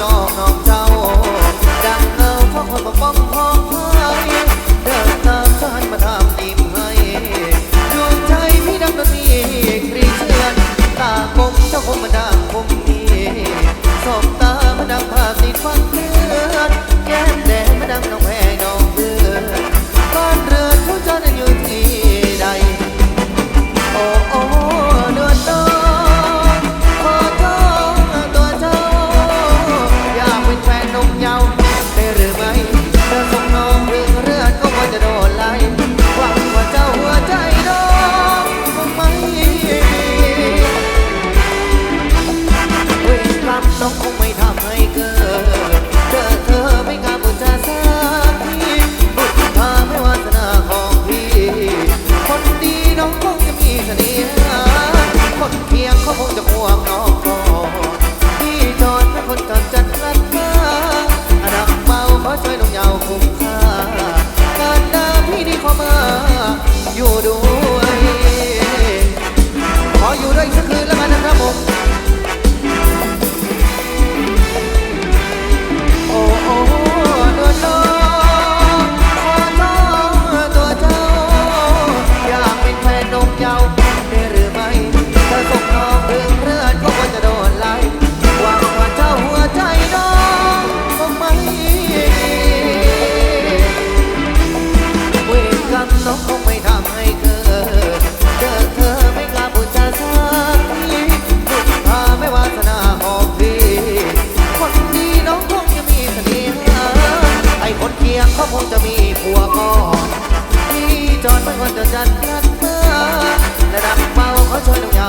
จองน้องเจ้า ดังเงาพ่อคนป้องพ้อให้เดินตามฉันมาทำดีให้ดวงใจพี่ดังดนตรีครีเชื่อนตาคมเจ้าคมมาดังคมมีสบตามาดังภาพติดฟังเลือ น้องคงไม่ทำให้เกิดจอเธอไม่กล้บุจะสักทีบุญาไม่วาสนาของพี่ คนดีน้องคงจะมีเสน่ห์คนเพียงเขาคงจะห่วงน้องกอนพี่จอนเป็นคนกำจัดรัดมาอดับเมาขช่วยน้องยาวคุ้มค่การหาพี่นี่ขอมา อยู่ดู เขาคงจะมีผัวก่อนที่จอดเม่ควรจะจันทรัดเมื่อระดับเบาเขาช่วนเยา